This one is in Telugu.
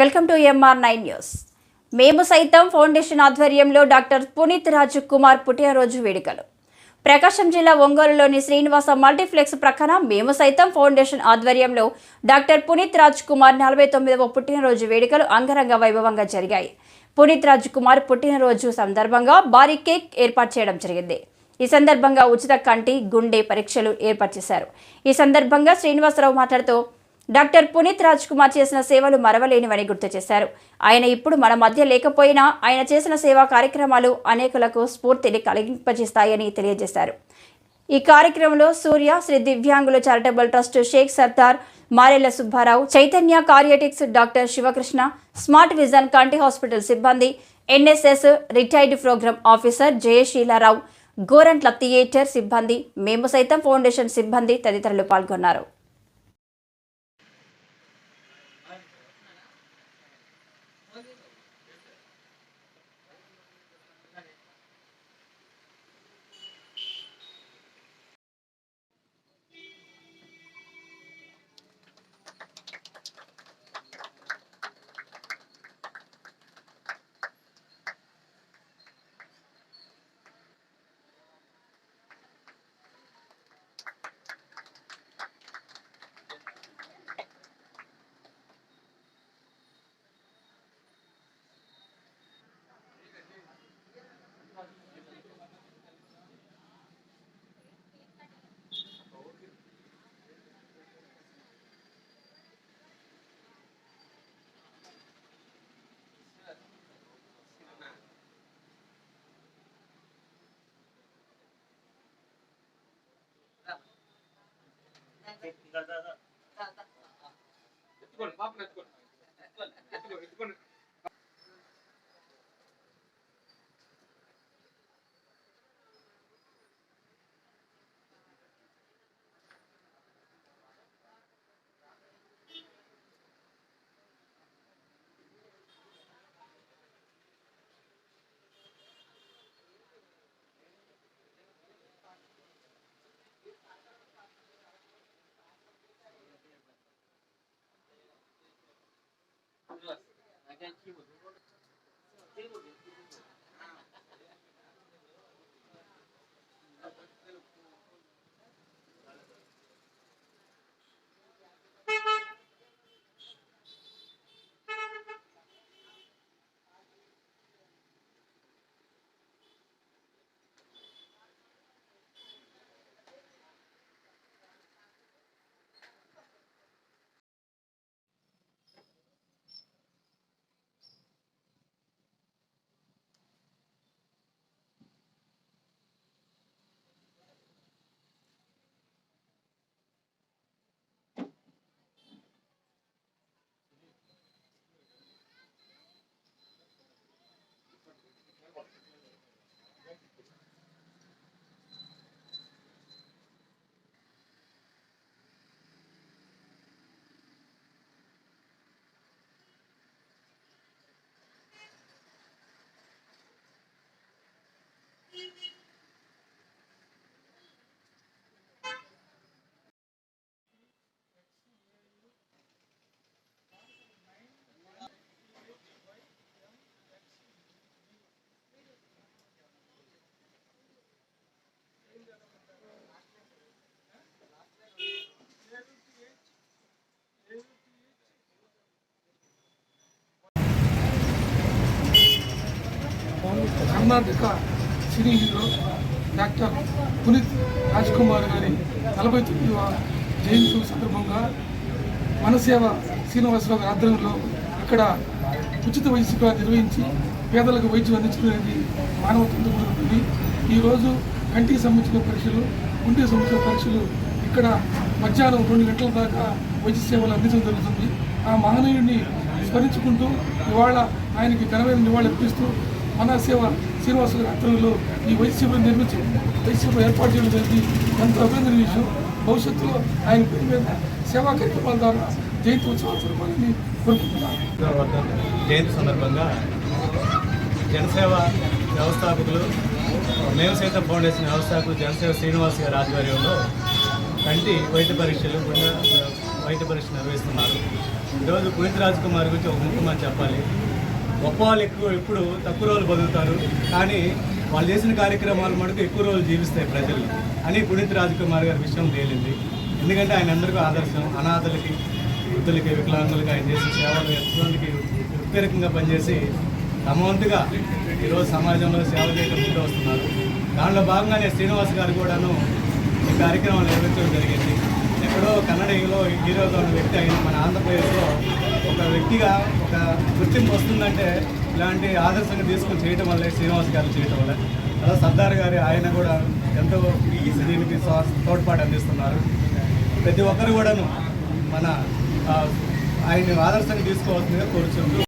Welcome to MR nine news Memu Saitam foundation ఆధ్వర్యంలో డాక్టర్ పునీత్ రాజ్ కుమార్ పుట్టినరోజు వేడుకలు. ప్రకాశం జిల్లా ఒంగోలులోని శ్రీనివాస మల్టీప్లెక్స్ ప్రక్కన మేము సైతం ఫౌండేషన్ ఆధ్వర్యంలో డాక్టర్ పునీత్ రాజ్ కుమార్ నలభై తొమ్మిదవ పుట్టినరోజు వేడుకలు అంగరంగ వైభవంగా జరిగాయి. పునీత్ రాజ్ కుమార్ పుట్టినరోజు సందర్భంగా భారీ కేక్ ఏర్పాటు చేయడం జరిగింది. ఈ సందర్భంగా ఉచిత కంటి గుండె పరీక్షలు ఏర్పాటు చేశారు. ఈ సందర్భంగా శ్రీనివాసరావు మాట్లాడుతూ డాక్టర్ పునీత్ రాజ్ కుమార్ చేసిన సేవలు మరవలేనివని గుర్తు చేశారు. ఆయన ఇప్పుడు మన మధ్య లేకపోయినా ఆయన చేసిన సేవా కార్యక్రమాలు అనేకులకు స్ఫూర్తిని కలిగింపజేస్తాయని తెలియజేశారు. ఈ కార్యక్రమంలో సూర్య శ్రీ దివ్యాంగుల చారిటబుల్ ట్రస్ట్ షేక్ సర్దార్ మారెల్ల సుబ్బారావు చైతన్య కార్యటిక్స్ డాక్టర్ శివకృష్ణ స్మార్ట్ విజన్ కంటి హాస్పిటల్ సిబ్బంది NSS retired programme officer Jayaseelarao Gorantla theatre సిబ్బంది మేము సైతం ఫౌండేషన్ సిబ్బంది తదితరులు పాల్గొన్నారు. ఎత్తుకోండి పాపను ఎత్తుకోండి. ఎత్తుకోండి ఎత్తుకోండి. Karnataka cine hero doctor Puneeth Raj Kumar గారి నలభై తొమ్మిదవ జయంతి సందర్భంగా మనసేవ శ్రీనివాసరావు గారి ఆధ్వర్యంలో ఇక్కడ ఉచిత వైద్య నిర్వహించి పేదలకు వైద్యం అందించుకునేది మానవత్వంతో కూడి ఈరోజు కంటికి సంబంధించిన పరీక్షలు గుండెకి సంబంధించిన పరీక్షలు ఇక్కడ మధ్యాహ్నం రెండు గంటల దాకా వైద్య సేవలు అందించడం జరుగుతుంది. ఆ మహనీయుడిని స్మరించుకుంటూ ఇవాళ ఆయనకి ఘనమైన నివాళులు అర్పిస్తూ మన సేవ శ్రీనివాస ఆధ్వర్యంలో ఈ వైద్య శిబిరం నిర్మించి వైద్య శిబిరం ఏర్పాటు చేయడం జరిగింది. ఎంతో అభినందన విషయం భవిష్యత్తులో ఆయన పేరు మీద సేవా కార్యక్రమాల ద్వారా జయంతి ఉత్సవాలు జరపాలని కోరుకుంటున్నాను. జయంతి సందర్భంగా జనసేవ వ్యవస్థాపకులు మేము సైతం ఫౌండేషన్ వ్యవస్థాపకులు జనసేవ శ్రీనివాస్ గారి ఆధ్వర్యంలో కంటి వైద్య పరీక్షలు గుండె వైద్య పరీక్షలు నిర్వహిస్తున్నారు. ఈరోజు పునీత్ రాజ్ కుమార్ గురించి ఒక ముఖ్యమని చెప్పాలి. గొప్ప వాళ్ళు ఎక్కువ ఎప్పుడు తక్కువ రోజులు బతుకుతారు. కానీ వాళ్ళు చేసిన కార్యక్రమాలు మటుకు ఎక్కువ రోజులు జీవిస్తాయి ప్రజలు. అని పునీత్ రాజకుమార్ గారి విషయం తేలింది. ఎందుకంటే ఆయన అందరికీ ఆదర్శం. అనాథలకి వృద్ధులకి వికలాంగులకి ఆయన చేసిన సేవలు ఎంతమందికి ఉత్పేరకంగా పనిచేసి తమ వంతుగా ఈరోజు సమాజంలో సేవ చేయడం ముందు వస్తున్నారు. దానిలో భాగంగానే శ్రీనివాస్ గారు కూడాను ఈ కార్యక్రమాలు నిర్వహించడం జరిగింది. ఎక్కడో కన్నడలో హీరోగా ఉన్న వ్యక్తి అయిన మన ఆంధ్రప్రదేశ్లో ఒక వ్యక్తిగా ఒక గుర్తింపు వస్తుందంటే ఇలాంటి ఆదర్శంగా తీసుకొని చేయటం వల్లే శ్రీనివాస్ గారు చేయటం వల్ల. అలా సర్దార్ గారి ఆయన కూడా ఎంతో ఈ దీనికి తోడ్పాటు అందిస్తున్నారు. ప్రతి ఒక్కరు కూడాను మన ఆయన ఆయన్ని ఆదర్శంగా తీసుకోవాల్సిందిగా కోరుచుంటూ